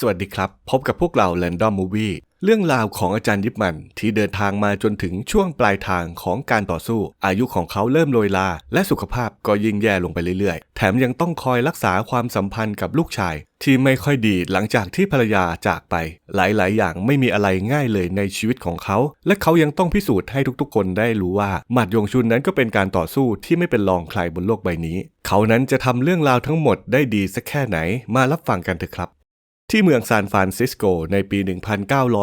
สวัสดีครับ พบกับพวกเรา Random Movie เรื่องราวของอาจารย์ยิปมันที่เดินทางมาจนถึงช่วงปลายทางของการต่อสู้ อายุของเขาเริ่มโรยลา และสุขภาพก็ยิ่งแย่ลงไปเรื่อยๆ แถมยังต้องคอยรักษาความสัมพันธ์กับลูกชาย ที่ไม่ค่อยดีหลังจากที่ภรรยาจากไป หลายๆ อย่างไม่มีอะไรง่ายเลยในชีวิตของเขา และเขายังต้องพิสูจน์ให้ทุกๆ คนได้รู้ว่าหมัดยงชุนนั้นก็เป็นการต่อสู้ที่ไม่เป็นรองใครบนโลกใบนี้ เขานั้นจะทำเรื่องราวทั้งหมดได้ดีสักแค่ไหนมารับฟังกันเถอะครับ ที่เมืองซานฟรานซิสโกในปี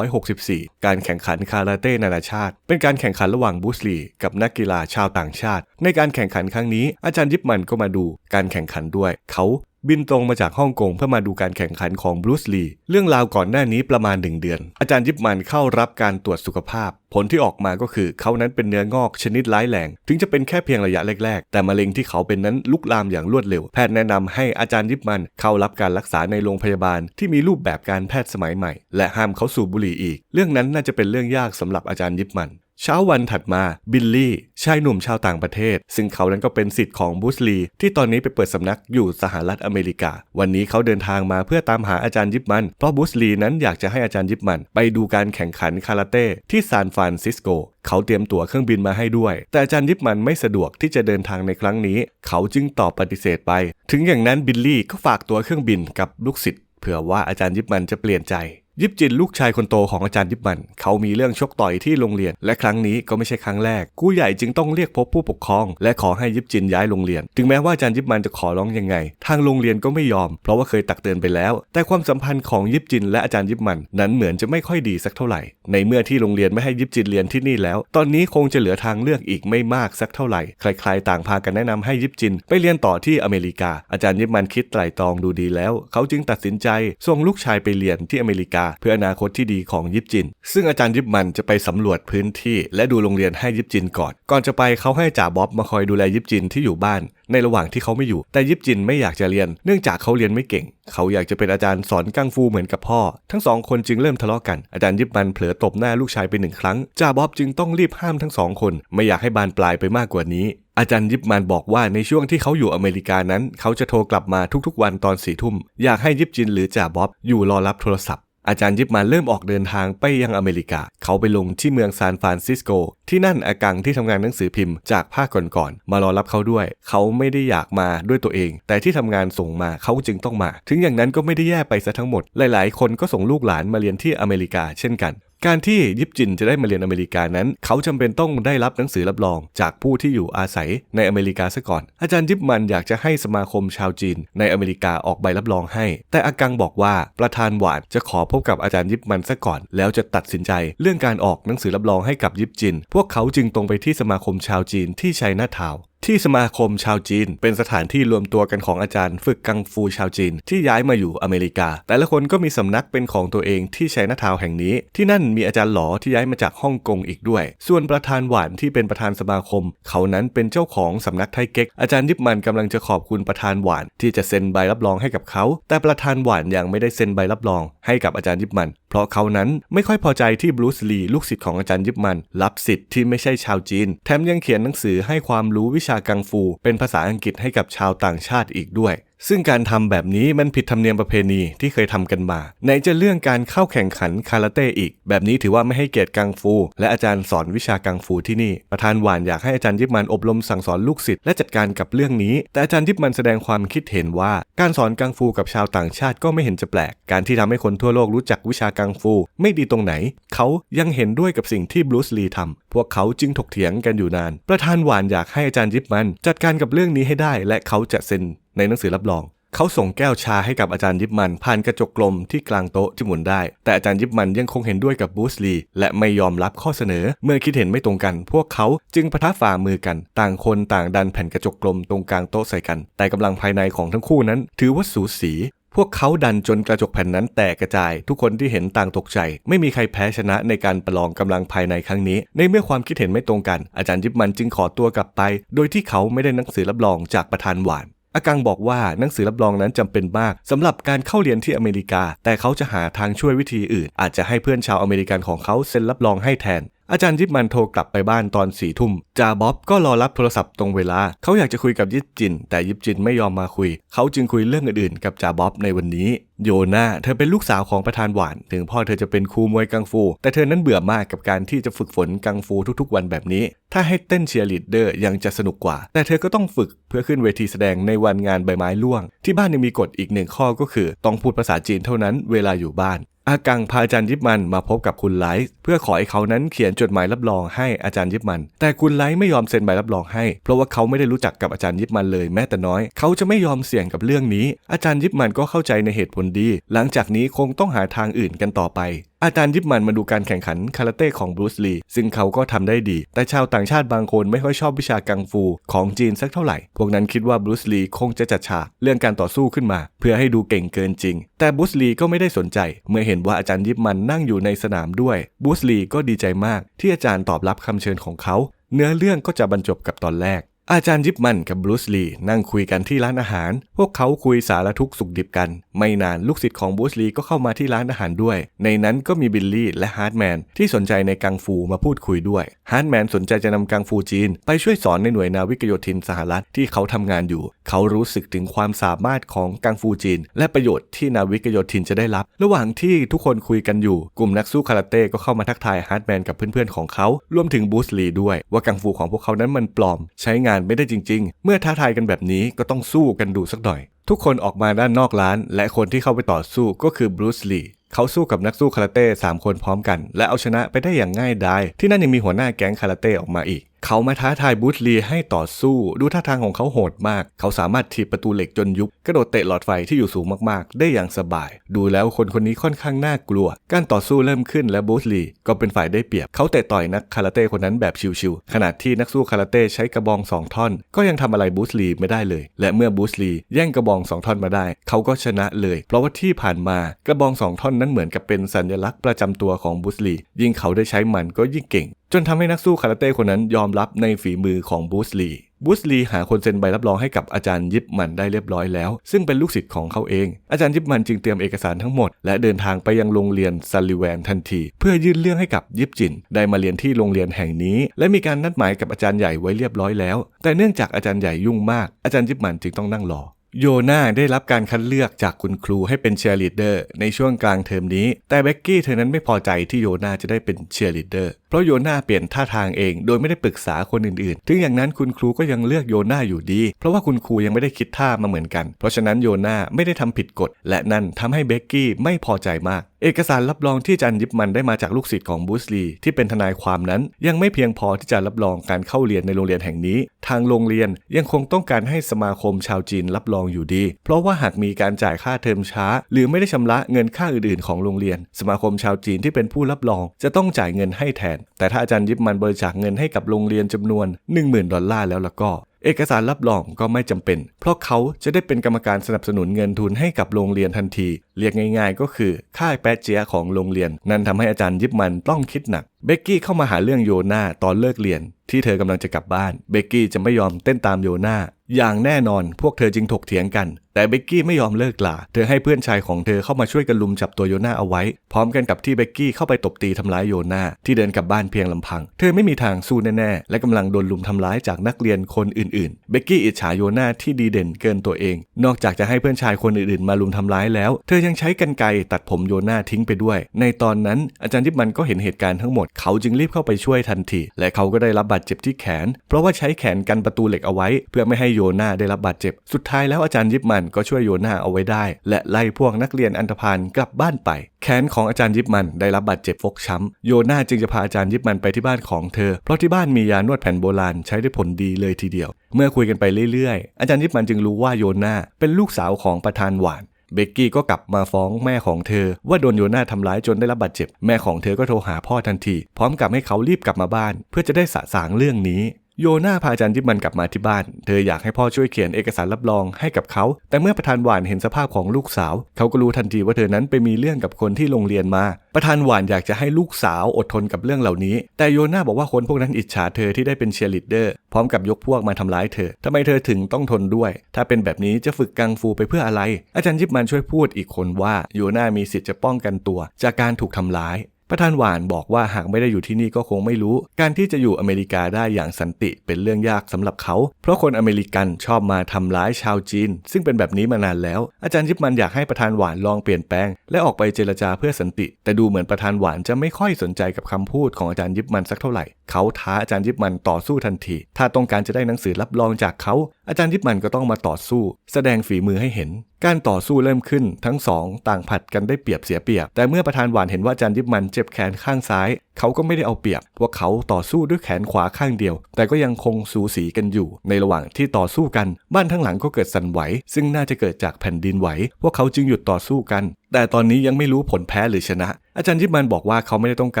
1964 การแข่งขันคาราเต้นานาชาติ เป็นการแข่งขันระหว่างบูสลีกับนักกีฬาชาวต่างชาติ ในการแข่งขันครั้งนี้อาจารย์ยิปมันก็มาดูการแข่งขันด้วย เขา บินตรงมาจากฮ่องกงเพื่อมาดูการแข่งขันของบรูซลีเรื่องราวก่อนหน้านี้ประมาณหนึ่งเดือน อาจารย์ยิปมันเข้ารับการตรวจสุขภาพ ผลที่ออกมาก็คือเขานั้นเป็นเนื้องอกชนิดร้ายแรง ถึงจะเป็นแค่เพียงระยะแรก ๆ แต่มะเร็งที่เขาเป็นนั้นลุกลามอย่างรวดเร็ว แพทย์แนะนำให้อาจารย์ยิปมันเข้ารับการรักษาในโรงพยาบาล ที่มีรูปแบบการแพทย์สมัยใหม่ และห้ามเขาสูบบุหรี่อีก เรื่องนั้นน่าจะเป็นเรื่องยากสำหรับอาจารย์ยิปมัน เช้าวันถัดมาบิลลี่ชายหนุ่มชาวต่างประเทศ ซึ่งเขานั้นก็เป็นสิทธิ์ของบูสลีที่ตอนนี้ไปเปิดสำนักอยู่สหรัฐอเมริกา วันนี้เขาเดินทางมาเพื่อตามหาอาจารย์ยิปมัน เพราะบูสลีนั้นอยากจะให้อาจารย์ยิปมัน ไปดูการแข่งขันคาราเต้ที่ซานฟรานซิสโก เขาเตรียมตั๋วเครื่องบินมาให้ด้วย แต่อาจารย์ยิปมันไม่สะดวกที่จะเดินทางในครั้งนี้ เขาจึงตอบปฏิเสธไป ถึงอย่างนั้นบิลลี่ก็ฝากตั๋วเครื่องบินกับลูกศิษย์เผื่อว่าอาจารย์ยิปมันจะเปลี่ยนใจ ยิบจินลูกชายคนโตของอาจารย์ยิบมัน เขามีเรื่องชกต่อยที่โรงเรียน และครั้งนี้ก็ไม่ใช่ครั้งแรก กู้ใหญ่จึงต้องเรียกพบผู้ปกครอง และขอให้ยิบจินย้ายโรงเรียน ถึงแม้ว่าอาจารย์ยิบมันจะขอร้องยังไง ทางโรงเรียนก็ไม่ยอม เพราะว่าเคยตักเตือนไปแล้ว แต่ความสัมพันธ์ของยิบจินและอาจารย์ยิบมัน นั้นเหมือนจะไม่ค่อยดีสักเท่าไหร่ ในเมื่อที่โรงเรียนไม่ให้ยิบจินเรียนที่นี่แล้ว ตอนนี้คงจะเหลือทางเลือกอีกไม่มากสักเท่าไหร่ ใครๆ ต่างพากันแนะนำให้ยิบจิน ไปเรียนต่อที่อเมริกา อาจารย์ยิบมันคิดไตร่ตรองดูดีแล้ว เขาจึงตัดสินใจส่งลูกชายไปเรียนที่อเมริกาเพื่ออนาคตที่ดีของยิบจิน ซึ่งอาจารย์ยิบมันจะไปสำรวจพื้นที่ และดูโรงเรียนให้ยิบจินก่อน ก่อนจะไปเขาให้จ่าบ๊อบมาคอยดูแลยิบจินที่อยู่บ้าน ในระหว่างที่เขาไม่อยู่ แต่ยิบจินไม่อยากจะเรียน เนื่องจากเขาเรียนไม่เก่ง เขาอยากจะเป็นอาจารย์สอนกังฟูเหมือนกับพ่อ ทั้งสองคนจึงเริ่มทะเลาะกัน อาจารย์ยิบมันเผลอตบหน้าลูกชายไปหนึ่งครั้ง จ่าบ๊อบจึงต้องรีบห้ามทั้งสองคน ไม่อยากให้บานปลายไปมากกว่านี้อาจารย์ยิบมันบอกว่าในช่วงที่เขาอยู่อเมริกานั้น เขาจะโทรกลับมาทุกๆวันตอนสี่ทุ่ม อยากให้ยิบจินหรือจ่าบ๊อบอยู่รอรับโทรศัพท์ อาจารย์ยิบมานเริ่มออกเดินทางไปยังอเมริกา เขาไปลงที่เมืองซานฟรานซิสโก ที่นั่นอากังที่ทำงานหนังสือพิมพ์จากภาคก่อนๆมารอรับเขาด้วย เขาไม่ได้อยากมาด้วยตัวเอง แต่ที่ทำงานส่งมาเขาจึงต้องมา ถึงอย่างนั้นก็ไม่ได้แย่ไปซะทั้งหมด หลายๆ คนก็ส่งลูกหลานมาเรียนที่อเมริกาเช่นกัน การที่ยิปจินจะได้มาเรียนอเมริกานั้น เขาจำเป็นต้องได้รับหนังสือรับรอง จากผู้ที่อยู่อาศัยในอเมริกาซะก่อน อาจารย์ยิปมันอยากจะให้สมาคมชาวจีน ในอเมริกาออกใบรับรองให้ แต่อากังบอกว่าประธานหวานจะขอพบกับอาจารย์ยิปมันซะก่อน แล้วจะตัดสินใจเรื่องการออกหนังสือรับรองให้กับยิปจิน พวกเขาจึงตรงไปที่สมาคมชาวจีนที่ชัยนาทาว ที่สมาคมชาวจีน เป็นสถานที่รวมตัวกันของอาจารย์ ฝึกกังฟูชาวจีน ที่ย้ายมาอยู่อเมริกา แต่ละคนก็มีสำนักเป็นของตัวเองที่ชัยนาทาวแห่งนี้ ที่นั่นมีอาจารย์หลอที่ย้ายมาจากฮ่องกงอีกด้วย ส่วนประธานหวานที่เป็นประธานสมาคม เขานั้นเป็นเจ้าของสำนักไทเก๊กอาจารย์ยิบมันกำลังจะขอบคุณประธานหวาน ที่จะเซ็นใบรับรองให้กับเขา แต่ประธานหวานยังไม่ได้เซ็นใบรับรอง ให้กับอาจารย์ยิบมัน เพราะเขานั้นไม่ค่อยพอใจที่บรูซลีลูกศิษย์ของอาจารย์ยิปมันรับสิทธิ์ที่ไม่ใช่ชาวจีน แถมยังเขียนหนังสือให้ความรู้วิชากังฟู เป็นภาษาอังกฤษให้กับชาวต่างชาติอีกด้วย ซึ่งการทำแบบนี้มันผิดธรรมเนียมประเพณีที่เคยทำกันมาไหนจะเรื่องการเข้าแข่งขันคาราเต้อีก แบบนี้ถือว่าไม่ให้เกียรติกังฟู และอาจารย์สอนวิชากังฟูที่นี่ ประธานหวานอยากให้อาจารย์ยิบมันอบรมสั่งสอนลูกศิษย์และจัดการกับเรื่องนี้ แต่อาจารย์ยิบมันแสดงความคิดเห็นว่า การสอนกังฟูกับชาวต่างชาติก็ไม่เห็นจะแปลก การที่ทำให้คนทั่วโลกรู้จักวิชากังฟูไม่ดีตรงไหน เขายังเห็นด้วยกับสิ่งที่บรูซลีทำพวกเขาจึงถกเถียงกันอยู่นาน ประธานหวานอยากให้อาจารย์ยิบมัน จัดการกับเรื่องนี้ให้ได้ และเขาจะเซ็น ในหนังสือรับรอง เขาส่งแก้วชาให้กับอาจารย์ยิบมัน ผ่านกระจกกลมที่กลางโต๊ะที่หมุนได้ แต่อาจารย์ยิบมันยังคงเห็นด้วยกับบูสลีและไม่ยอมรับข้อเสนอ เมื่อคิดเห็นไม่ตรงกัน พวกเขาจึงปะทะฝ่ามือกัน ต่างคนต่างดันแผ่นกระจกกลมตรงกลางโต๊ะใส่กัน แต่กำลังภายในของทั้งคู่นั้น ถือว่าสูสีพวกเขาดันจนกระจกแผ่นนั้นแตกกระจาย ทุกคนที่เห็นต่างตกใจ ไม่มีใครแพ้ชนะในการประลองกำลังภายในครั้งนี้ ในเมื่อความคิดเห็นไม่ตรงกัน อาจารย์ยิบมันจึงขอตัวกลับไป โดยที่เขาไม่ได้หนังสือรับรองจากประธานหวาน อากังบอกว่าหนังสือรับรองนั้นจำเป็นมากสำหรับการเข้าเรียนที่อเมริกา แต่เขาจะหาทางช่วยวิธีอื่น อาจจะให้เพื่อนชาวอเมริกันของเขาเซ็นรับรองให้แทน อาจารย์ยิปมันโทรกลับไปบ้านตอนสี่ทุ่มจาบ๊อบก็รอรับโทรศัพท์ตรงเวลา เขาอยากจะคุยกับยิปจิน แต่ยิปจินไม่ยอมมาคุย เขาจึงคุยเรื่องอื่นๆกับจาบ๊อบในวันนี้ โยนาเธอเป็นลูกสาวของประธานหวาน ถึงพ่อเธอจะเป็นครูมวยกังฟู แต่เธอนั้นเบื่อมากกับการที่จะฝึกฝนกังฟูทุกๆ วันแบบนี้ ถ้าให้เต้นเชียร์ลีดเดอร์ยังจะสนุกกว่า แต่เธอก็ต้องฝึกเพื่อขึ้นเวทีแสดงในวันงานใบไม้ร่วง ที่บ้านยังมีกฎอีกหนึ่งข้อก็คือ ต้องพูดภาษาจีนเท่านั้นเวลาอยู่บ้าน อากังพาอาจารย์ยิปมันมาพบกับคุณไลท์เพื่อขอให้เขานั้นเขียนจดหมายรับรองให้อาจารย์ยิปมัน แต่คุณไลท์ไม่ยอมเซ็นใบรับรองให้ เพราะว่าเขาไม่ได้รู้จักกับอาจารย์ยิปมันเลยแม้แต่น้อย เขาจะไม่ยอมเสี่ยงกับเรื่องนี้ อาจารย์ยิปมันก็เข้าใจในเหตุผลดี หลังจากนี้คงต้องหาทางอื่นกันต่อไปอาจารย์ยิปมันมาดูการแข่งขันคาราเต้ของบรูซลีซึ่งเขาก็ทำได้ดี แต่ชาวต่างชาติบางคนไม่ค่อยชอบวิชากังฟูของจีนสักเท่าไหร่ พวกนั้นคิดว่าบรูซลีคงจะจัดฉากเรื่องการต่อสู้ขึ้นมา เพื่อให้ดูเก่งเกินจริง แต่บรูซลีก็ไม่ได้สนใจ เมื่อเห็นว่าอาจารย์ยิปมันนั่งอยู่ในสนามด้วยบรูซลีก็ดีใจมากที่อาจารย์ตอบรับคำเชิญของเขา เนื้อเรื่องก็จะบรรจบกับตอนแรก อาจารย์ยิปมันกับบรูซลีนั่งคุยกันที่ร้านอาหาร พวกเขาคุยสารทุกสุขดิบกัน ไม่นานลูกศิษย์ของบรูซลีก็เข้ามาที่ร้านอาหารด้วย ในนั้นก็มีบิลลี่และฮาร์ดแมนที่สนใจในกังฟูมาพูดคุยด้วย ฮาร์ดแมนสนใจจะนำกังฟูจีน ไปช่วยสอนในหน่วยนาวิกโยธินสหรัฐที่เขาทำงานอยู่ เขารู้สึกถึงความสามารถของกังฟูจีน และประโยชน์ที่นาวิกโยธินจะได้รับ ระหว่างที่ทุกคนคุยกันอยู่ กลุ่มนักสู้คาราเต้ก็เข้ามาทักทายฮาร์ดแมนกับเพื่อนๆของเขา รวมถึงบรูซลีด้วยว่ากังฟูของพวกเขานั้นมันปลอม ใช้งานไม่ได้จริง ๆ เมื่อท้าทายกันแบบนี้ก็ต้องสู้กันดูสักหน่อย ทุกคนออกมาด้านนอกร้าน และคนที่เข้าไปต่อสู้ก็คือบรูซลีเขาสู้กับนักสู้คาราเต้3คนพร้อมกัน และเอาชนะไปได้อย่างง่ายดายที่นั่นยังมีหัวหน้าแก๊งคาราเต้ออกมาอีก เขามาท้าทายบูธลีให้ต่อสู้ ดูท่าทางของเขาโหดมาก เขาสามารถถีบประตูเหล็กจนยุบ กระโดดเตะหลอดไฟที่อยู่สูงมากๆ ได้อย่างสบาย ดูแล้วคนคนนี้ค่อนข้างน่ากลัว การต่อสู้เริ่มขึ้นและบูธลีก็เป็นฝ่ายได้เปรียบ เขาเตะต่อยนักคาราเต้คนนั้นแบบชิวๆ ขณะที่นักสู้คาราเต้ใช้กระบองสองท่อน ก็ยังทำอะไรบูธลีไม่ได้เลย และเมื่อบูธลีแย่งกระบองสองท่อนมาได้ เขาก็ชนะเลย เพราะว่าที่ผ่านมากระบองสองท่อนนั้นเหมือนกับเป็นสัญลักษณ์ประจำตัวของบูธลียิ่งเขาได้ใช้มันก็ยิ่งเก่งจนทำให้นักสู้คาราเต้คนนั้นยอมรับในฝีมือของบูสลีบูสลีหาคนเซ็นใบรับรองให้กับอาจารย์ยิปมันได้เรียบร้อยแล้ว ซึ่งเป็นลูกศิษย์ของเขาเอง อาจารย์ยิปมันจึงเตรียมเอกสารทั้งหมด และเดินทางไปยังโรงเรียนซัลลิแวนทันที เพื่อยื่นเรื่องให้กับยิปจิน ได้มาเรียนที่โรงเรียนแห่งนี้ และมีการนัดหมายกับอาจารย์ใหญ่ไว้เรียบร้อยแล้ว แต่เนื่องจากอาจารย์ใหญ่ยุ่งมากอาจารย์ยิปมันจึงต้องนั่งรอ โยนาได้รับการคัดเลือกจากคุณครูให้เป็นเชียร์ลีดเดอร์ในช่วงกลางเทอมนี้ แต่เบกกี้เธอนั้นไม่พอใจที่โยนาจะได้เป็นเชียร์ลีดเดอร์ เพราะโยนาเปลี่ยนท่าทางเองโดยไม่ได้ปรึกษาคนอื่นๆ ถึงอย่างนั้นคุณครูก็ยังเลือกโยนาอยู่ดี เพราะว่าคุณครูยังไม่ได้คิดท่ามาเหมือนกัน เพราะฉะนั้นโยนาไม่ได้ทำผิดกฎ และนั่นทำให้เบกกี้ไม่พอใจมาก เอกสารรับรองที่อาจันยิปมันได้มาจากลูกศิษย์ของบูสลีที่เป็นทนายความนั้น ยังไม่เพียงพอที่จะรับรองการเข้าเรียนในโรงเรียนแห่งนี้ ทางโรงเรียนยังคงต้องการให้สมาคมชาวจีนรับรองอยู่ดี เพราะว่าหากมีการจ่ายค่าเทอมช้า หรือไม่ได้ชำระเงินค่าอื่นๆ ของโรงเรียน สมาคมชาวจีนที่เป็นผู้รับรอง จะต้องจ่ายเงินให้แทน แต่ถ้าอาจารย์ยิปมันบริจาคเงินให้กับโรงเรียนจำนวน 10,000 ดอลลาร์แล้วล่ะก็ เอกสารรับรองก็ไม่จำเป็น เพราะเขาจะได้เป็นกรรมการสนับสนุนเงินทุนให้กับโรงเรียนทันที เรียกง่าย ๆ ก็คือค่ายแปะเจียของโรงเรียน นั่นทำให้อาจารย์ยิบมันต้องคิดหนัก เบกกี้เข้ามาหาเรื่องโยนาตอนเลิกเรียน ที่เธอกำลังจะกลับบ้าน เบกกี้จะไม่ยอมเต้นตามโยนาอย่างแน่นอน พวกเธอจึงถกเถียงกัน แต่เบกกี้ไม่ยอมเลิกลา เธอให้เพื่อนชายของเธอเข้ามาช่วยกันลุมจับตัวโยนาเอาไว้ พร้อมกันกับที่เบกกี้เข้าไปตบตีทำร้ายโยนาที่เดินกลับบ้านเพียงลำพัง เธอไม่มีทางสู้แน่ๆ และกำลังโดนลุมทำร้ายจากนักเรียนคนอื่นๆ เบกกี้อิจฉาโยนาที่ดีเด่นเกินตัวเอง นอกจากจะให้เพื่อนชายคนอื่นๆ มาลุมทำร้ายแล้ว เธอยังใช้กรรไกรตัดผมโยนาทิ้งไปด้วย ในตอนนั้นอาจารย์ทิพมันก็เห็นเหตุการณ์ทั้งหมดเขาจึงรีบเข้าไปช่วยทันที และเขาก็ได้รับบาดเจ็บที่แขน เพราะว่าใช้แขนกันประตูเหล็กเอาไว้ เพื่อไม่ให้โยนาได้รับบาดเจ็บ สุดท้ายแล้วอาจารย์ยิปมันก็ช่วยโยนาเอาไว้ได้ และไล่พวกนักเรียนอันธพาลกลับบ้านไป แขนของอาจารย์ยิปมันได้รับบาดเจ็บฟกช้ำ โยนาจึงจะพาอาจารย์ยิปมันไปที่บ้านของเธอ เพราะที่บ้านมียานวดแผ่นโบราณใช้ได้ผลดีเลยทีเดียว เมื่อคุยกันไปเรื่อยๆ อาจารย์ยิปมันจึงรู้ว่าโยนาเป็นลูกสาวของประธานหวาน เบกกี้ก็กลับมาฟ้องแม่ของเธอ ว่าโดนโยนาทำร้ายจนได้รับบาดเจ็บ แม่ของเธอก็โทรหาพ่อทันที พร้อมกับให้เขารีบกลับมาบ้าน เพื่อจะได้สะสางเรื่องนี้ โยนาพาอาจารย์ยิปมันกลับมาที่บ้าน เธออยากให้พ่อช่วยเขียนเอกสารรับรองให้กับเขา แต่เมื่อประธานหวานเห็นสภาพของลูกสาว เขาก็รู้ทันทีว่าเธอนั้นไปมีเรื่องกับคนที่โรงเรียนมา ประธานหวานอยากจะให้ลูกสาวอดทนกับเรื่องเหล่านี้ แต่โยนาบอกว่าคนพวกนั้นอิจฉาเธอที่ได้เป็นเชียร์ลีดเดอร์ พร้อมกับยกพวกมาทำร้ายเธอทำไมเธอถึงต้องทนด้วย ถ้าเป็นแบบนี้จะฝึกกังฟูไปเพื่ออะไร อาจารย์ยิปมันช่วยพูดอีกคนว่าโยนามีสิทธิ์จะป้องกันตัว จากการถูกทำร้าย ประธานหวานบอกว่าหากไม่ได้อยู่ที่นี่ก็คงไม่รู้ การที่จะอยู่อเมริกาได้อย่างสันติเป็นเรื่องยากสำหรับเขา เพราะคนอเมริกันชอบมาทำร้ายชาวจีน ซึ่งเป็นแบบนี้มานานแล้ว อาจารย์ยิปมันอยากให้ประธานหวานลองเปลี่ยนแปลง และออกไปเจรจาเพื่อสันติ แต่ดูเหมือนประธานหวานจะไม่ค่อยสนใจกับคำพูดของอาจารย์ยิปมันสักเท่าไหร่ เขาท้าอาจารย์ยิปมันต่อสู้ทันที ถ้าต้องการจะได้หนังสือรับรองจากเขาอาจารย์ยิปมันก็ต้องมาต่อสู้ แสดงฝีมือให้เห็น การต่อสู้เริ่มขึ้น ทั้งสองต่างผัดกันได้เปรียบเสียเปรียบ แต่เมื่อประธานหวานเห็นว่าอาจารย์ยิปมันเจ็บแขนข้างซ้าย เขาก็ไม่ได้เอาเปรียบพวกเขาต่อสู้ด้วยแขนขวาข้างเดียว แต่ก็ยังคงสูสีกันอยู่ ในระหว่างที่ต่อสู้กัน บ้านทั้งหลังก็เกิดสั่นไหว ซึ่งน่าจะเกิดจากแผ่นดินไหวพวกเขาจึงหยุดต่อสู้กัน แต่ตอนนี้ยังไม่รู้ผลแพ้หรือชนะ อาจารย์ยิปมันบอกว่าเขาไม่ได้ต้องก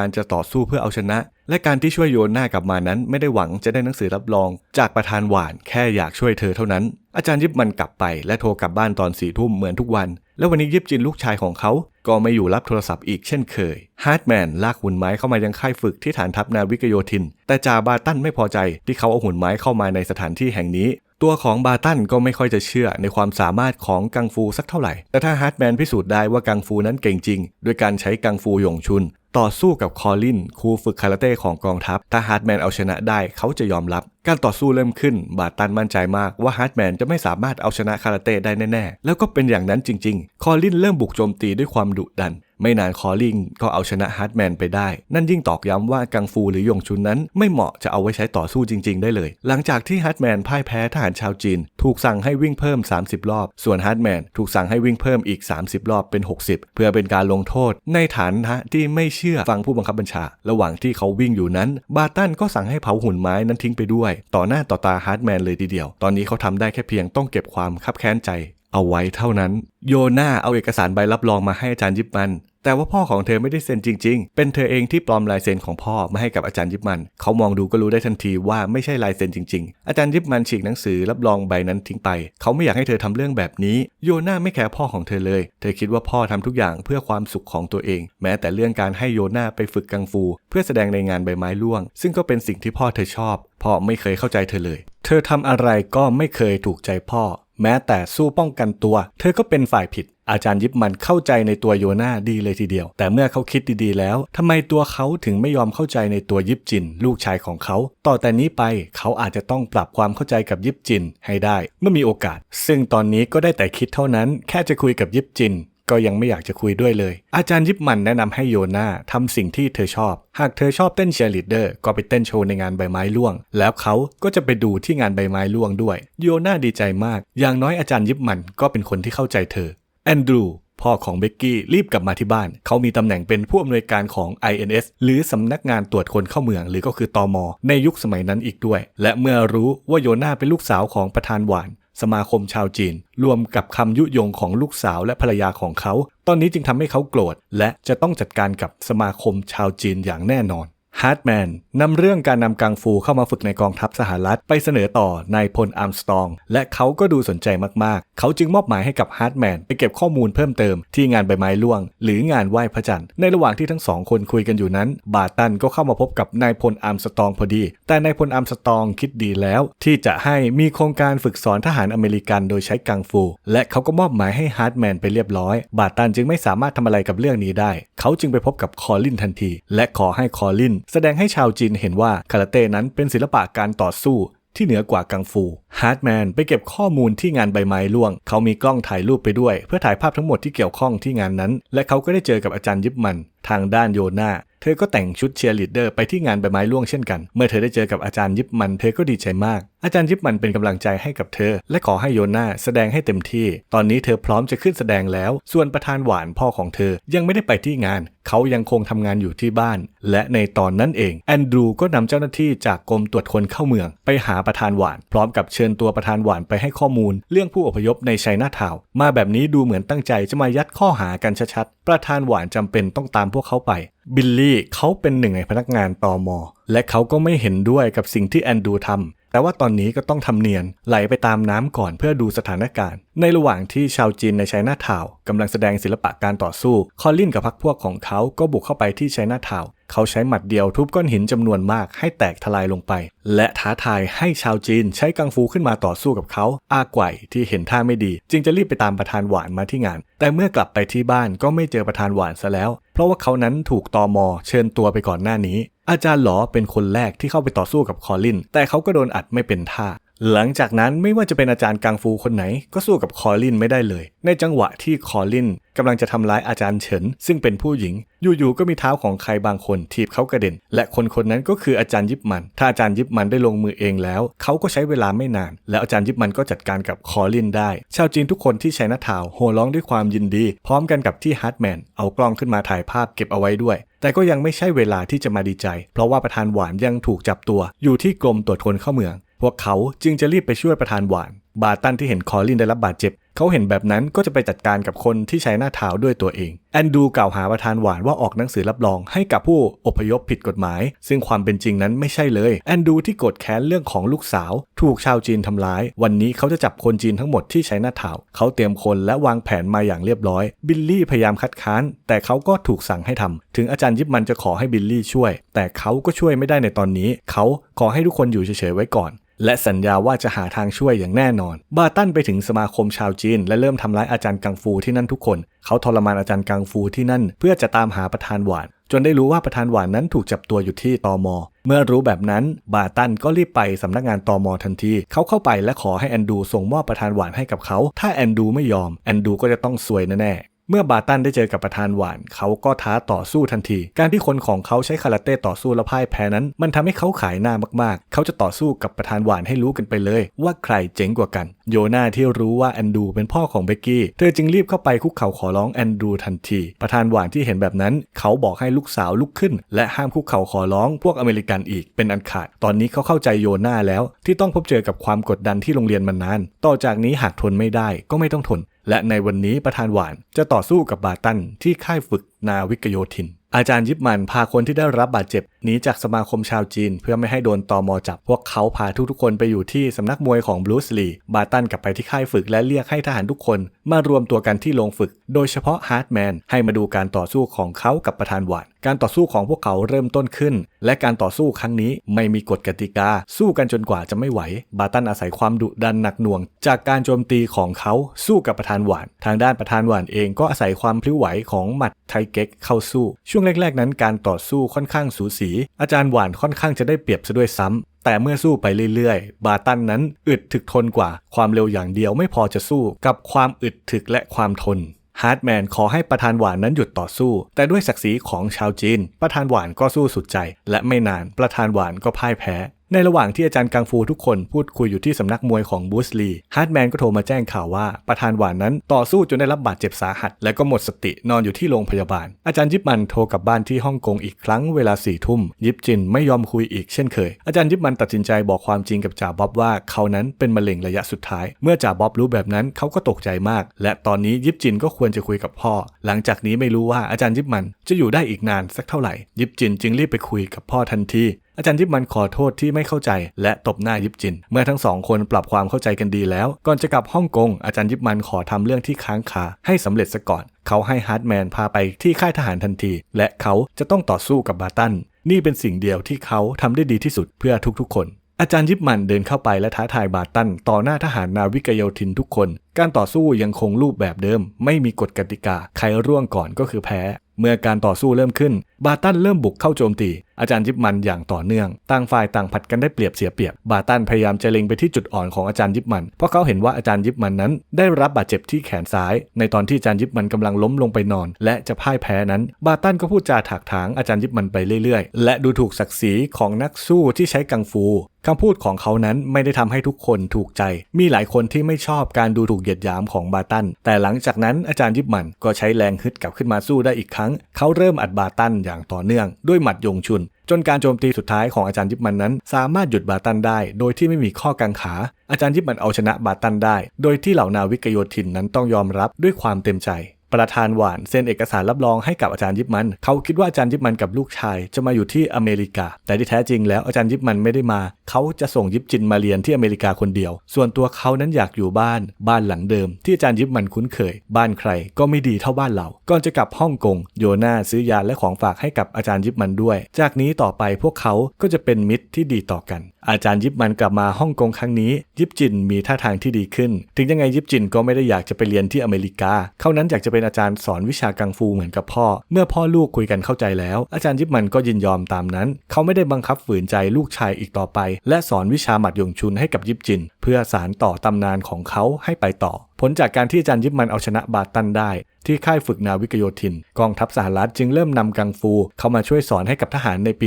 ารจะต่อสู้เพื่อเอาชนะ และการที่ช่วยโยนหน้ากลับมานั้น ไม่ได้หวังจะได้หนังสือรับรอง จากประธานหวานแค่อยากช่วยเธอเท่านั้น อาจารย์ยิปมันกลับไปและโทรกลับบ้านตอนสี่ทุ่มเหมือนทุกวัน แล้ววันนี้ยิปจินลูกชายของเขาก็ไม่อยู่รับโทรศัพท์อีกเช่นเคยฮาร์ดแมนลากหุ่นไม้เข้ามายังค่ายฝึกที่ฐานทัพนาวิกโยธิน แต่จ่าบาตันไม่พอใจที่เขาเอาหุ่นไม้เข้ามาในสถานที่แห่งนี้ ตัวของบาตันก็ไม่ค่อยจะเชื่อในความสามารถของกังฟูสักเท่าไหร่ แต่ถ้าฮาร์ดแมนพิสูจน์ได้ว่ากังฟูนั้นเก่งจริง ด้วยการใช้กังฟูหยงชุน ต่อสู้กับคอลินครูฝึกคาราเต้ของกองทัพ ถ้าฮาร์ดแมนเอาชนะได้เขาจะยอมรับ การต่อสู้เริ่มขึ้น บาตันมั่นใจมากว่าฮาร์ดแมนจะไม่สามารถเอาชนะคาราเต้ได้แน่ๆ แล้วก็เป็นอย่างนั้นจริง ๆ คอลินเริ่มบุกโจมตีด้วยความดุดัน ไม่นานคอลินก็เอาชนะฮาร์ดแมนไปได้ นั่นยิ่งตอกย้ำว่ากังฟูหรือหยงชุนนั้นไม่เหมาะจะเอาไว้ใช้ต่อสู้จริง ๆ ได้เลย หลังจากที่ฮาร์ดแมนพ่ายแพ้ทหารชาวจีน ถูกสั่งให้วิ่งเพิ่ม 30 รอบ ส่วนฮาร์ดแมนถูกสั่งให้วิ่งเพิ่มอีก 30 รอบเป็น 60 เพื่อเป็นการลงโทษ ในฐานะที่ไม่เชื่อฟังผู้บังคับบัญชา ระหว่างที่เขาวิ่งอยู่นั้น บาตันก็สั่งให้เผาหุ่นไม้นั้นทิ้งไปด้วย ต่อหน้าต่อตาฮาร์ดแมนเลยทีเดียว ตอนนี้เขาทำได้แค่เพียงต้องเก็บความคับแค้นใจ เอาไว้เท่านั้น โยนาเอาเอกสารใบรับรองมาให้อาจารย์ยิปมัน แต่ว่าพ่อของเธอไม่ได้เซ็นจริง ๆ เป็นเธอเองที่ปลอมลายเซ็นของพ่อมาให้กับอาจารย์ยิปมัน เขามองดูก็รู้ได้ทันทีว่าไม่ใช่ลายเซ็นจริง ๆ อาจารย์ยิปมันฉีกหนังสือรับรองใบนั้นทิ้งไป เขาไม่อยากให้เธอทำเรื่องแบบนี้ โยนาไม่แคร์พ่อของเธอเลย เธอคิดว่าพ่อทำทุกอย่างเพื่อความสุขของตัวเอง แม้แต่เรื่องการให้โยนาไปฝึกกังฟู เพื่อแสดงในงานใบไม้ร่วง ซึ่งก็เป็นสิ่งที่พ่อเธอชอบ พ่อไม่เคยเข้าใจเธอเลย เธอทำอะไรก็ไม่เคยถูกใจพ่อแม้แต่สู้ป้องกันตัว เธอก็เป็นฝ่ายผิด อาจารย์ยิปมันเข้าใจในตัวโยนาดีเลยทีเดียว แต่เมื่อเขาคิดดีๆแล้วทำไมตัวเขาถึงไม่ยอมเข้าใจในตัวยิปจิน ลูกชายของเขา ต่อแต่นี้ไปเขาอาจจะต้องปรับความเข้าใจกับยิปจินให้ได้ เมื่อมีโอกาส ซึ่งตอนนี้ก็ได้แต่คิดเท่านั้น แค่จะคุยกับยิปจิน ก็ยังไม่อยากจะคุยด้วยเลย อาจารย์ยิปมันแนะนำให้โยนาทำสิ่งที่เธอชอบ หากเธอชอบเต้นเชียร์ลีดเดอร์ก็ไปเต้นโชว์ในงานใบไม้ร่วง แล้วเขาก็จะไปดูที่งานใบไม้ร่วงด้วย โยนาดีใจมาก อย่างน้อยอาจารย์ยิปมันก็เป็นคนที่เข้าใจเธอ แอนดรูพ่อของเบกกี้รีบกลับมาที่บ้าน เขามีตำแหน่งเป็นผู้อำนวยการของ INS หรือสำนักงานตรวจคนเข้าเมือง หรือก็คือตอมในยุคสมัยนั้นอีกด้วย และเมื่อรู้ว่าโยนาเป็นลูกสาวของประธานหวาน สมาคมชาวจีน รวมกับคำยุยงของลูกสาวและภรรยาของเขา ตอนนี้จึงทำให้เขาโกรธ และจะต้องจัดการกับสมาคมชาวจีนอย่างแน่นอน ฮาร์ดแมนนำเรื่องการนำกังฟูเข้ามาฝึกในกองทัพสหรัฐ ไปเสนอต่อนายพลอาร์มสตอง และเขาก็ดูสนใจมากๆ เขาจึงมอบหมายให้กับฮาร์ดแมนไปเก็บข้อมูลเพิ่มเติมที่งานใบไม้ร่วง หรืองานไหว้พระจันทร์ในระหว่างที่ทั้งสองคนคุยกันอยู่นั้น บาตันก็เข้ามาพบกับนายพลอาร์มสตองพอดี แต่นายพลอาร์มสตองคิดดีแล้ว ที่จะให้มีโครงการฝึกสอนทหารอเมริกันโดยใช้กังฟู และเขาก็มอบหมายให้ฮาร์ดแมนไปเรียบร้อย บาตันจึงไม่สามารถทำอะไรกับเรื่องนี้ได้ เขาจึงไปพบกับคอลินทันที และขอให้คอลินแสดงให้ชาวจีนเห็นว่าคาราเต้นั้นเป็นศิลปะการต่อสู้ที่เหนือกว่ากังฟู ฮาร์ดแมนไปเก็บข้อมูลที่งานใบไม้ร่วง เขามีกล้องถ่ายรูปไปด้วย เพื่อถ่ายภาพทั้งหมดที่เกี่ยวข้องที่งานนั้น และเขาก็ได้เจอกับอาจารย์ยิปมัน ทางด้านโยนาเธอก็แต่งชุดเชียร์ลีดเดอร์ไปที่งานใบไม้ร่วงเช่นกัน เมื่อเธอได้เจอกับอาจารย์ยิปมันเธอก็ดีใจมาก อาจารย์ยิปมันเป็นกำลังใจให้กับเธอ และขอให้โยนาแสดงให้เต็มที่ ตอนนี้เธอพร้อมจะขึ้นแสดงแล้ว ส่วนประธานหวานพ่อของเธอยังไม่ได้ไปที่งาน เขายังคงทำงานอยู่ที่บ้าน และในตอนนั้นเองแอนดรูก็นำเจ้าหน้าที่จากกรมตรวจคนเข้าเมือง ไปหาประธานหวาน พร้อมกับเชิญตัวประธานหวานไปให้ข้อมูล เรื่องผู้อพยพในไชน่าทาวมาแบบนี้ดูเหมือนตั้งใจจะมายัดข้อหากันชัดๆประธานหวานจำเป็นต้องตามพวกเขาไป บิลลี่เขาเป็นหนึ่งในพนักงานตอมอและเขาก็ไม่เห็นด้วยกับสิ่งที่แอนดูทำแต่ว่าตอนนี้ก็ต้องทำเนียนไหลไปตามน้ำก่อนเพื่อดูสถานการณ์ ในระหว่างที่ชาวจีนในไชน่าทาวกำลังแสดงศิลปะการต่อสู้ คอลลินกับพรรคพวกของเขาก็บุกเข้าไปที่ไชน่าทาวเขาใช้หมัดเดียวทุบก้อนหินจำนวนมากให้แตกทลายลงไป และท้าทายให้ชาวจีนใช้กังฟูขึ้นมาต่อสู้กับเขา อาไกวที่เห็นท่าไม่ดี จึงจะรีบไปตามประธานหวานมาที่งาน แต่เมื่อกลับไปที่บ้านก็ไม่เจอประธานหวานซะแล้ว เพราะว่าเขานั้นถูกตอมอเชิญตัวไปก่อนหน้านี้ อาจารย์หลอเป็นคนแรกที่เข้าไปต่อสู้กับคอลิน แต่เขาก็โดนอัดไม่เป็นท่า หลังจากนั้นไม่ว่าจะเป็นอาจารย์กังฟูคนไหน ก็สู้กับคอลินไม่ได้เลย ในจังหวะที่คอลินกำลังจะทำร้ายอาจารย์เฉิน ซึ่งเป็นผู้หญิง อยู่ๆก็มีเท้าของใครบางคนถีบเขากระเด็น และคนคนนั้นก็คืออาจารย์ยิบมัน ถ้าอาจารย์ยิบมันได้ลงมือเองแล้ว เขาก็ใช้เวลาไม่นาน แล้วอาจารย์ยิบมันก็จัดการกับคอลินได้ ชาวจีนทุกคนที่ใช้นาทาวโห่ร้องด้วยความยินดี พร้อมกันกับที่ฮาร์ดแมนเอากล้องขึ้นมาถ่ายภาพเก็บเอาไว้ด้วย แต่ก็ยังไม่ใช่เวลาที่จะมาดีใจ เพราะว่าประธานหวานยังถูกจับตัว อยู่ที่กรมตรวจคนเข้าเมือง พวกเขาจึงจะรีบไปช่วยประธานหวาน บาตันที่เห็นคอลินได้รับบาดเจ็บ เขาเห็นแบบนั้นก็จะไปจัดการกับคนที่ใช้หน้าเท้าด้วยตัวเอง แอนดูกล่าวหาประธานหวานว่าออกหนังสือรับรองให้กับผู้อพยพผิดกฎหมาย ซึ่งความเป็นจริงนั้นไม่ใช่เลย แอนดูที่โกรธแค้นเรื่องของลูกสาว ถูกชาวจีนทำร้าย วันนี้เขาจะจับคนจีนทั้งหมดที่ใช้หน้าเท้าเขาเตรียมคนและวางแผนมาอย่างเรียบร้อย บิลลี่พยายามคัดค้าน แต่เขาก็ถูกสั่งให้ทำถึงอาจารย์ยิบมันจะขอให้บิลลี่ช่วย แต่เขาก็ช่วยไม่ได้ในตอนนี้ เขาขอให้ทุกคนอยู่เฉยๆไว้ก่อน และสัญญาว่าจะหาทางช่วยอย่างแน่นอน บาตันไปถึงสมาคมชาวจีน และเริ่มทำร้ายอาจารย์กังฟูที่นั่นทุกคน เขาทรมานอาจารย์กังฟูที่นั่น เพื่อจะตามหาประธานหวาน จนได้รู้ว่าประธานหวานนั้นถูกจับตัวอยู่ที่ตอมเมื่อรู้แบบนั้น บาตันก็รีบไปสำนักงานตอมทันที เขาเข้าไปและขอให้แอนดูส่งมอบประธานหวานให้กับเขา ถ้าแอนดูไม่ยอม แอนดูก็จะต้องซวยแน่ เมื่อบาตันได้เจอกับประธานหวาน เขาก็ท้าต่อสู้ทันที การที่คนของเขาใช้คาราเต้ต่อสู้และพ่ายแพ้นั้น มันทำให้เขาขายหน้ามากๆ เขาจะต่อสู้กับประธานหวานให้รู้กันไปเลย ว่าใครเจ๋งกว่ากัน โยนาที่รู้ว่าแอนดูเป็นพ่อของเบกกี้ เธอจึงรีบเข้าไปคุกเข่าขอร้องแอนดูทันที ประธานหวานที่เห็นแบบนั้น เขาบอกให้ลูกสาวลุกขึ้น และห้ามคุกเข่าขอร้องพวกอเมริกันอีกเป็นอันขาด ตอนนี้เขาเข้าใจโยนาแล้ว ที่ต้องพบเจอกับความกดดันที่โรงเรียนมานาน ต่อจากนี้หากทนไม่ได้ก็ไม่ต้องทน และในวันนี้ประธานหวานจะต่อสู้กับบาตันที่ค่ายฝึกนาวิกโยธิน อาจารย์ยิบมันพาคนที่ได้รับบาดเจ็บหนีจากสมาคมชาวจีน เพื่อไม่ให้โดนตอมอจับ พวกเขาพาทุกๆคนไปอยู่ที่สำนักมวยของบรูซลีบาตันกลับไปที่ค่ายฝึกและเรียกให้ทหารทุกคน มารวมตัวกันที่โรงฝึก โดยเฉพาะฮาร์ดแมนให้มาดูการต่อสู้ของเขากับประธานหวาน การต่อสู้ของพวกเขาเริ่มต้นขึ้น และการต่อสู้ครั้งนี้ไม่มีกฎกติกา สู้กันจนกว่าจะไม่ไหว บาตันอาศัยความดุดันหนักหน่วง จากการโจมตีของเขาสู้กับประธานหวาน ทางด้านประธานหวานเองก็อาศัยความพลิ้วไหวของหมัดไทเก๊กเข้าสู้ ช่วงแรก ๆ นั้นการต่อสู้ค่อนข้างสูสี อาจารย์หวานค่อนข้างจะได้เปรียบซะด้วยซ้ำแต่เมื่อสู้ไปเรื่อยๆ บาตันนั้นอึดถึกทนกว่า ความเร็วอย่างเดียวไม่พอจะสู้กับความอึดถึกและความทน ฮาร์ดแมนขอให้ประธานหวานนั้นหยุดต่อสู้ แต่ด้วยศักดิ์ศรีของชาวจีน ประธานหวานก็สู้สุดใจ และไม่นานประธานหวานก็พ่ายแพ้ ในระหว่างที่อาจารย์กังฟูทุกคนพูดคุยอยู่ที่สำนักมวยของบูสลีฮาร์ดแมนก็โทรมาแจ้งข่าวว่าประธานหวานนั้นต่อสู้จนได้รับบาดเจ็บสาหัส และก็หมดสตินอนอยู่ที่โรงพยาบาล อาจารย์ยิบมันโทรกลับบ้านที่ฮ่องกงอีกครั้งเวลาสี่ทุ่ม ยิบจินไม่ยอมคุยอีกเช่นเคย อาจารย์ยิบมันตัดสินใจบอกความจริงกับจ่าบ๊อบว่าเขานั้นเป็นมะเร็งระยะสุดท้าย เมื่อจ่าบ๊อบรู้แบบนั้นเขาก็ตกใจมาก และตอนนี้ยิบจินก็ควรจะคุยกับพ่อ หลังจากนี้ไม่รู้ว่าอาจารย์ยิบมันจะอยู่ได้อีกนานสักเท่าไหร่ยิบจินจึงรีบไปคุยกับพ่อทันทีอาจารย์ยิบมันขอโทษที่ไม่เข้าใจ และตบหน้ายิบจิน เมื่อทั้งสองคนปรับความเข้าใจกันดีแล้ว ก่อนจะกลับฮ่องกงอาจารย์ยิบมันขอทำเรื่องที่ค้างคาให้สำเร็จซะก่อน เขาให้ฮาร์ดแมนพาไปที่ค่ายทหารทันที และเขาจะต้องต่อสู้กับบาตัน นี่เป็นสิ่งเดียวที่เขาทำได้ดีที่สุดเพื่อทุกๆ คน อาจารย์ยิบมันเดินเข้าไปและท้าทายบาตัน ต่อหน้าทหารนาวิกโยธินทุกคนการต่อสู้ยังคงรูปแบบเดิม ไม่มีกฎกติกา ใครร่วงก่อนก็คือแพ้ เมื่อการต่อสู้เริ่มขึ้น บาตันเริ่มบุกเข้าโจมตี อาจารย์ยิบมันอย่างต่อเนื่อง ต่างฝ่ายต่างผัดกันได้เปรียบเสียเปรียบ บาตันพยายามจะเล็งไปที่จุดอ่อนของอาจารย์ยิบมัน เพราะเขาเห็นว่าอาจารย์ยิบมันนั้น ได้รับบาดเจ็บที่แขนซ้าย ในตอนที่อาจารย์ยิบมันกำลังล้มลงไปนอน และจะพ่ายแพ้นั้น บาตันก็พูดจาถากถางอาจารย์ยิบมันไปเรื่อยๆ และดูถูกศักดิ์ศรีของนักสู้ที่ใช้กังฟูคำพูดของเขานั้นไม่ได้ทำให้ทุกคนถูกใจ มีหลายคนที่ไม่ชอบการดูถูกเหยียดหยามของบาตัน แต่หลังจากนั้นอาจารย์ยิบมันก็ใช้แรงฮึดกลับขึ้นมาสู้ได้อีกครั้ง เขาเริ่มอัดบาตันอย่างต่อเนื่องด้วยหมัดยงชุน จนการโจมตีสุดท้ายของอาจารย์ยิบมันนั้น สามารถหยุดบาตันได้ โดยที่ไม่มีข้อกังขา อาจารย์ยิบมันเอาชนะบาตันได้ โดยที่เหล่านาวิกโยธินนั้นต้องยอมรับด้วยความเต็มใจ ประธานหวานเซ็นเอกสารรับรองให้กับอาจารย์ยิบมัน เขาคิดว่าอาจารย์ยิบมันกับลูกชาย จะมาอยู่ที่อเมริกา แต่ที่แท้จริงแล้วอาจารย์ยิบมันไม่ได้มา เขาจะส่งยิบจินมาเรียนที่อเมริกาคนเดียว ส่วนตัวเขานั้นอยากอยู่บ้าน บ้านหลังเดิม ที่อาจารย์ยิบมันคุ้นเคย บ้านใครก็ไม่ดีเท่าบ้านเรา ก่อนจะกลับฮ่องกง โยนาซื้อยาและของฝากให้กับอาจารย์ยิบมันด้วย จากนี้ต่อไปพวกเขาก็จะเป็นมิตรที่ดีต่อกัน อาจารย์ยิบมันกลับมาฮ่องกงครั้งนี้ ยิบจินมีท่าทางที่ดีขึ้น ถึงยังไงยิบจินก็ไม่ได้อยากจะไปเรียนที่อเมริกา เขานั้นอยากจะเป็นเป็นอาจารย์สอนวิชากังฟูเหมือนกับพ่อ เมื่อพ่อลูกคุยกันเข้าใจแล้ว อาจารย์ยิปมันก็ยินยอมตามนั้น เขาไม่ได้บังคับฝืนใจลูกชายอีกต่อไป และสอนวิชาหมัดยงชุนให้กับยิปจิน เพื่อสารต่อตำนานของเขาให้ไปต่อ ผลจากการที่อาจารย์ยิปมันเอาชนะบาตันได้ ที่ค่ายฝึกนาวิกโยธิน กองทัพสหรัฐจึงเริ่มนำกังฟูเข้ามาช่วยสอนให้กับทหารในปี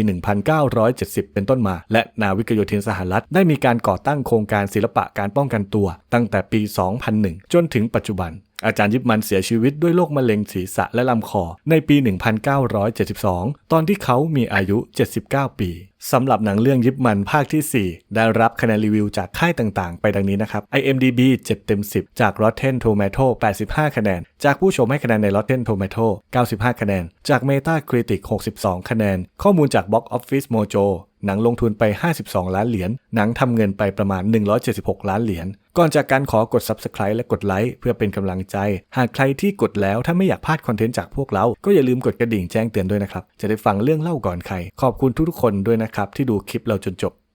1970 เป็นต้นมา และนาวิกโยธินสหรัฐได้มีการก่อตั้งโครงการศิลปะการป้องกันตัว ตั้งแต่ปี 2001 จนถึงปัจจุบัน อาจารย์ยิปมันเสียชีวิตด้วยโรคมะเร็งศีรษะและลำคอในปี 1972 ตอนที่เขามีอายุ 79 ปีสำหรับหนังเรื่องยิปมันภาคที่ 4 ได้รับคะแนนรีวิวจากค่ายต่างๆ ไปดังนี้นะครับ IMDb 7 เต็ม 10 จาก Rotten Tomato 85 คะแนน จากผู้ชมให้คะแนนใน Rotten Tomato 95 คะแนน จาก Metacritic 62 คะแนน ข้อมูลจาก Box Office Mojo หนังลงทุนไป 52 ล้านเหรียญ หนังทำเงินไปประมาณ 176 ล้านเหรียญ ก่อนจากการขอกด Subscribe และกดไลค์เพื่อเป็นกำลังใจ หากใครที่กดแล้วถ้าไม่อยากพลาดคอนเทนต์จากพวกเรา ก็อย่าลืมกดกระดิ่งแจ้งเตือนด้วยนะครับ จะได้ฟังเรื่องเล่าก่อนใคร ขอบคุณทุกๆคนด้วยนะครับที่ดูคลิปเราจนจบ